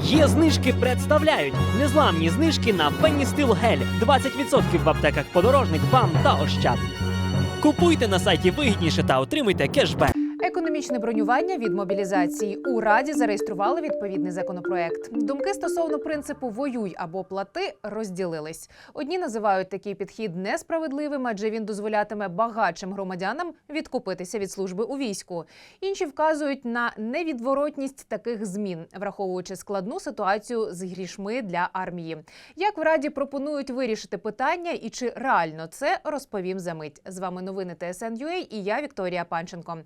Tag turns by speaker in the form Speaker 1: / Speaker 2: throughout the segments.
Speaker 1: Є знижки представляють незламні знижки на Пенністил Гель 20% в аптеках подорожник, вам та Ощад. Купуйте на сайті вигідніше та отримуйте кешбек.
Speaker 2: Економічне бронювання від мобілізації у раді зареєстрували відповідний законопроект. Думки стосовно принципу воюй або плати розділились. Одні називають такий підхід несправедливим, адже він дозволятиме багатшим громадянам відкупитися від служби у війську. Інші вказують на невідворотність таких змін, враховуючи складну ситуацію з грішми для армії. Як в раді пропонують вирішити питання і чи реально це розповім за мить. З вами новини ТСН.UA і я Вікторія Панченко.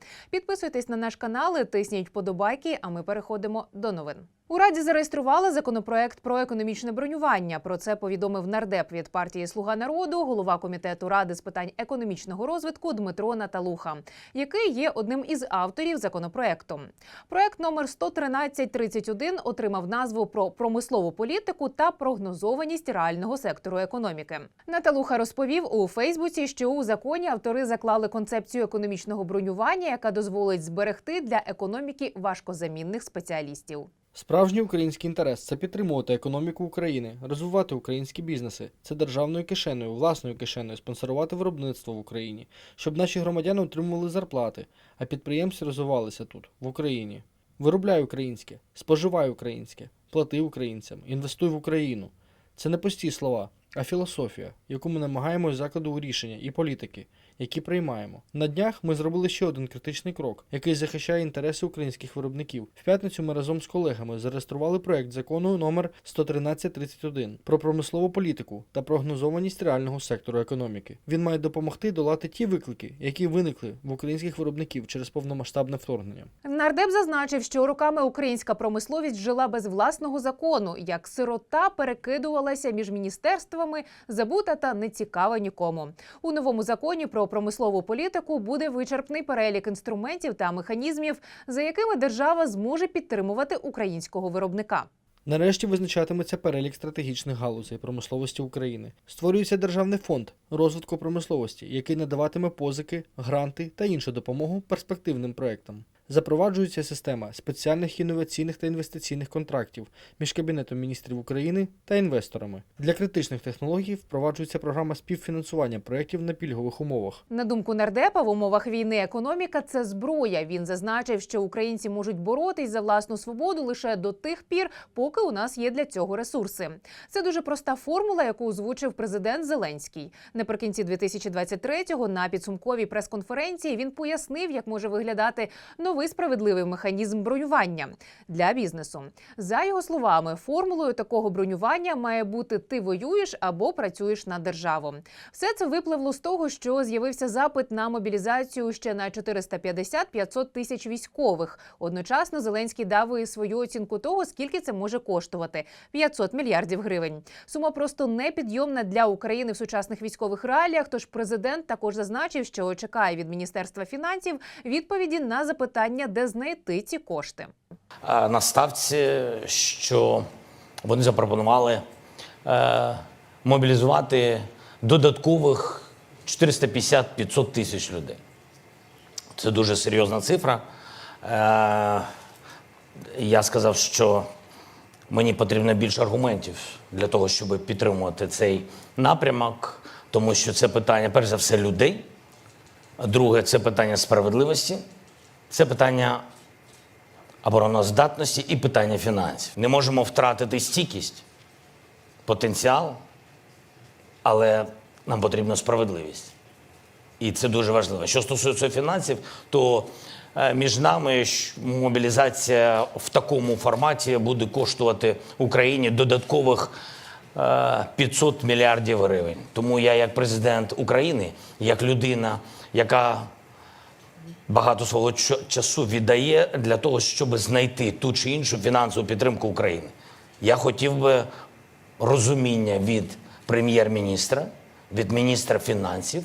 Speaker 2: Підписуйтесь на наш канал, тисніть вподобайки. А ми переходимо до новин. У раді зареєстрували законопроект про економічне бронювання. Про це повідомив нардеп від партії Слуга народу, голова комітету ради з питань економічного розвитку Дмитро Наталуха, який є одним із авторів законопроекту. Проект номер 11331 отримав назву про промислову політику та прогнозованість реального сектору економіки. Наталуха розповів у Фейсбуці, що у законі автори заклали концепцію економічного бронювання, яка дозволить зберегти для економіки важкозамінних спеціалістів.
Speaker 3: Справжній український інтерес це підтримувати економіку України, розвивати українські бізнеси, це державною кишеною, власною кишеною спонсорувати виробництво в Україні, щоб наші громадяни отримували зарплати, а підприємці розвивалися тут, в Україні. Виробляй українське, споживай українське, плати українцям, інвестуй в Україну. Це не пусті слова, а філософія, яку ми намагаємось закладу у рішення і політики, які приймаємо. На днях ми зробили ще один критичний крок, який захищає інтереси українських виробників. В п'ятницю ми разом з колегами зареєстрували проект закону номер 11331 про промислову політику та прогнозованість реального сектору економіки. Він має допомогти долати ті виклики, які виникли в українських виробників через повномасштабне вторгнення.
Speaker 2: Нардеп зазначив, що роками українська промисловість жила без власного закону, як сирота перекидувалася між міністерствами, забута та не цікава нікому. У новому законі про промислову політику буде вичерпний перелік інструментів та механізмів, за якими держава зможе підтримувати українського виробника.
Speaker 3: Нарешті визначатиметься перелік стратегічних галузей промисловості України. Створюється державний фонд розвитку промисловості, який надаватиме позики, гранти та іншу допомогу перспективним проектам. Запроваджується система спеціальних інноваційних та інвестиційних контрактів між Кабінетом міністрів України та інвесторами. Для критичних технологій впроваджується програма співфінансування проєктів на пільгових умовах.
Speaker 2: На думку нардепа, в умовах війни економіка це зброя. Він зазначив, що українці можуть боротись за власну свободу лише до тих пір, поки у нас є для цього ресурси. Це дуже проста формула, яку озвучив президент Зеленський. Наприкінці 2023-го на підсумковій прес-конференції він пояснив, як може виглядати новий справедливий механізм бронювання для бізнесу. За його словами, формулою такого бронювання має бути ти воюєш або працюєш на державу. Все це випливло з того, що з'явився запит на мобілізацію ще на 450-500 тисяч військових. Одночасно Зеленський дав і свою оцінку того, скільки це може коштувати 500 мільярдів гривень. Сума просто непідйомна для України в сучасних військових реаліях. Тож президент також зазначив, що чекає від міністерства фінансів відповіді на запитання, де знайти ці кошти.
Speaker 4: на ставці, що вони запропонували е, мобілізувати додаткових 450-500 тисяч людей. Це дуже серйозна цифра. Е, я сказав, що мені потрібно більше аргументів для того, щоб підтримувати цей напрямок, тому що це питання, перш за все, людей. Друге, це питання справедливості, це питання обороноздатності і питання фінансів. Не можемо втратити стійкість, потенціал, але нам потрібна справедливість. І це дуже важливо. Що стосується фінансів, то е, між нами мобілізація в такому форматі буде коштувати Україні додаткових е, 500 мільярдів гривень. Тому я, як президент України, як людина, яка багато свого часу віддає для того, щоб знайти ту чи іншу фінансову підтримку України. Я хотів би розуміння від прем'єр-міністра, від міністра фінансів,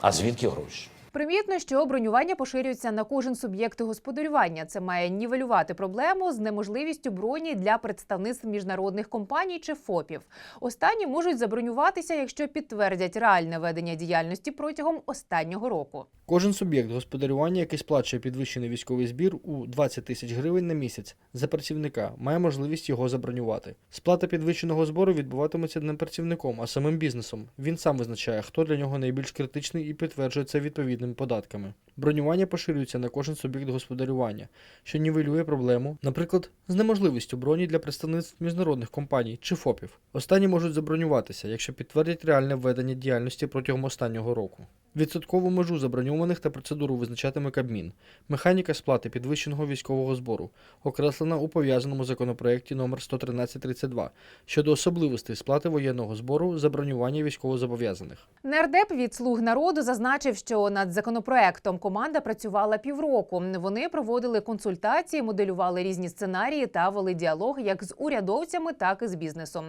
Speaker 4: а звідки гроші?
Speaker 2: Примітно, що бронювання поширюється на кожен суб'єкт господарювання. Це має нівелювати проблему з неможливістю броні для представництв міжнародних компаній чи ФОПів. Останні можуть забронюватися, якщо підтвердять реальне ведення діяльності протягом останнього року.
Speaker 3: Кожен суб'єкт господарювання, який сплачує підвищений військовий збір у 20 тисяч гривень на місяць за працівника, має можливість його забронювати. Сплата підвищеного збору відбуватиметься не працівником, а самим бізнесом. Він сам визначає, хто для нього найбільш критичний і підтверджує це відповідними податками. Бронювання поширюється на кожен суб'єкт господарювання, що нівелює проблему, наприклад, з неможливістю броні для представництв міжнародних компаній чи ФОПів. Останні можуть забронюватися, якщо підтвердять реальне введення діяльності протягом останнього року. Відсоткову межу заброньованих та процедуру визначатиме Кабмін. Механіка сплати підвищеного військового збору окреслена у пов'язаному законопроекті номер 11332 щодо особливостей сплати воєнного збору за бронювання військовозобов'язаних.
Speaker 2: Нардеп від слуг народу зазначив, що над законопроектом команда працювала півроку. Вони проводили консультації, моделювали різні сценарії та вели діалог як з урядовцями, так і з бізнесом.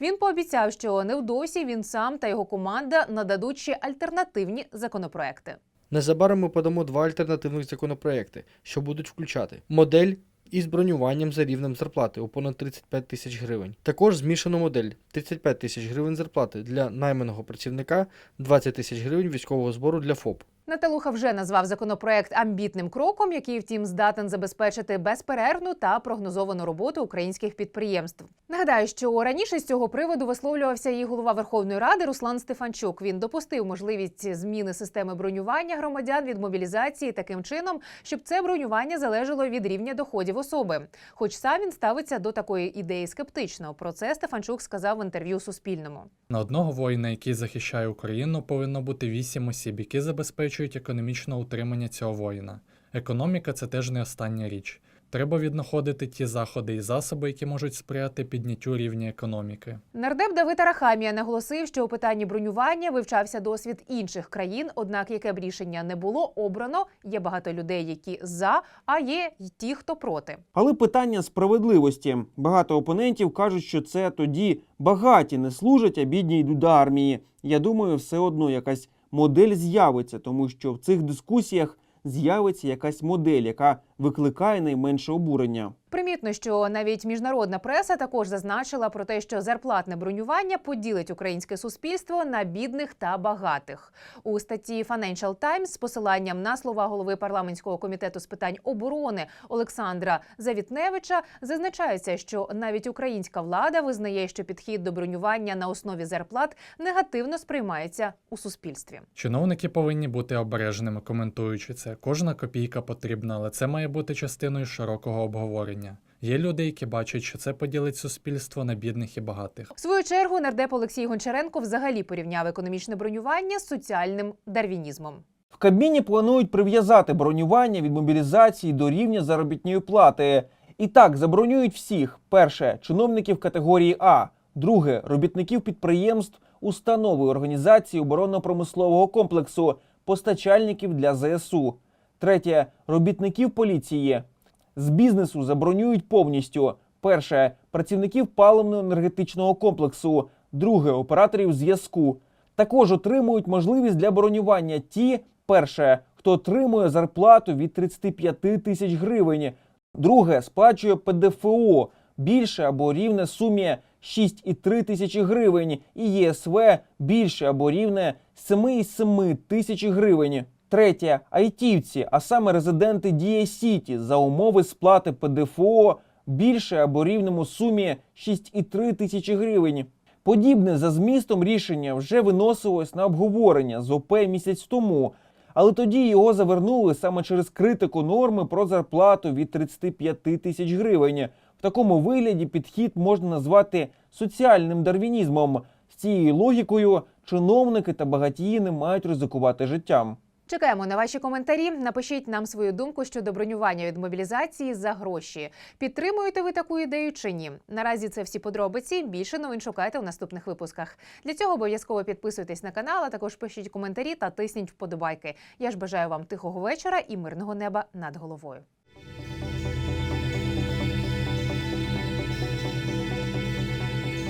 Speaker 2: Він пообіцяв, що невдовзі він сам та його команда нададуть ще альтернативні законопроекти.
Speaker 3: Незабаром ми подамо два альтернативних законопроекти, що будуть включати модель із бронюванням за рівнем зарплати у понад 35 тисяч гривень. Також змішану модель 35 тисяч гривень зарплати для найманого працівника, 20 тисяч гривень військового збору для ФОП.
Speaker 2: Наталуха вже назвав законопроект амбітним кроком, який, втім, здатен забезпечити безперервну та прогнозовану роботу українських підприємств. Нагадаю, що раніше з цього приводу висловлювався і голова Верховної Ради Руслан Стефанчук. Він допустив можливість зміни системи бронювання громадян від мобілізації таким чином, щоб це бронювання залежало від рівня доходів особи. Хоч сам він ставиться до такої ідеї скептично. Про це Стефанчук сказав в інтерв'ю Суспільному.
Speaker 5: На одного воїна, який захищає Україну, повинно бути вісім осіб, які забезпечують економічне утримання цього воїна. Економіка це теж не остання річ. Треба віднаходити ті заходи і засоби, які можуть сприяти підняттю рівня економіки.
Speaker 2: Нардеп Давид Арахамія наголосив, що у питанні бронювання вивчався досвід інших країн. Однак, яке б рішення не було обрано, є багато людей, які за, а є й ті, хто проти.
Speaker 6: Але питання справедливості. Багато опонентів кажуть, що це тоді багаті не служать, а бідні йдуть до армії. Я думаю, все одно якась модель з'явиться, тому що в цих дискусіях з'явиться якась модель, яка викликає найменше обурення.
Speaker 2: Примітно, що навіть міжнародна преса також зазначила про те, що зарплатне бронювання поділить українське суспільство на бідних та багатих. У статті Financial Times з посиланням на слова голови парламентського комітету з питань оборони Олександра Завітневича зазначається, що навіть українська влада визнає, що підхід до бронювання на основі зарплат негативно сприймається у суспільстві.
Speaker 5: Чиновники повинні бути обережними, коментуючи це. Кожна копійка потрібна, але це має бути частиною широкого обговорення. Є люди, які бачать, що це поділить суспільство на бідних і багатих.
Speaker 2: В свою чергу нардеп Олексій Гончаренко взагалі порівняв економічне бронювання з соціальним дарвінізмом.
Speaker 6: В Кабміні планують прив'язати бронювання від мобілізації до рівня заробітної плати. І так забронюють всіх: перше чиновників категорії А, друге робітників підприємств, установи організації оборонно-промислового комплексу, постачальників для ЗСУ, третє. Робітників поліції. З бізнесу забронюють повністю: перше. Працівників паливно-енергетичного комплексу, друге. Операторів зв'язку. Також отримують можливість для бронювання ті, перше, хто отримує зарплату від 35 тисяч гривень, друге. Сплачує ПДФО більше або рівне сумі 6,3 тисячі гривень, і ЄСВ більше або рівне 7,7 тисячі гривень. Третє айтівці, а саме резиденти Дія Сіті за умови сплати ПДФО більше або рівному сумі 6,3 тисячі гривень. Подібне за змістом рішення вже виносилось на обговорення з ОП місяць тому, але тоді його завернули саме через критику норми про зарплату від 35 тисяч гривень. В такому вигляді підхід можна назвати соціальним дарвінізмом. З цією логікою чиновники та багатії не мають ризикувати життям.
Speaker 2: Чекаємо на ваші коментарі. Напишіть нам свою думку щодо бронювання від мобілізації за гроші. Підтримуєте ви таку ідею чи ні? Наразі це всі подробиці. Більше новин шукайте у наступних випусках. Для цього обов'язково підписуйтесь на канал, а також пишіть коментарі та тисніть вподобайки. Я ж бажаю вам тихого вечора і мирного неба над головою.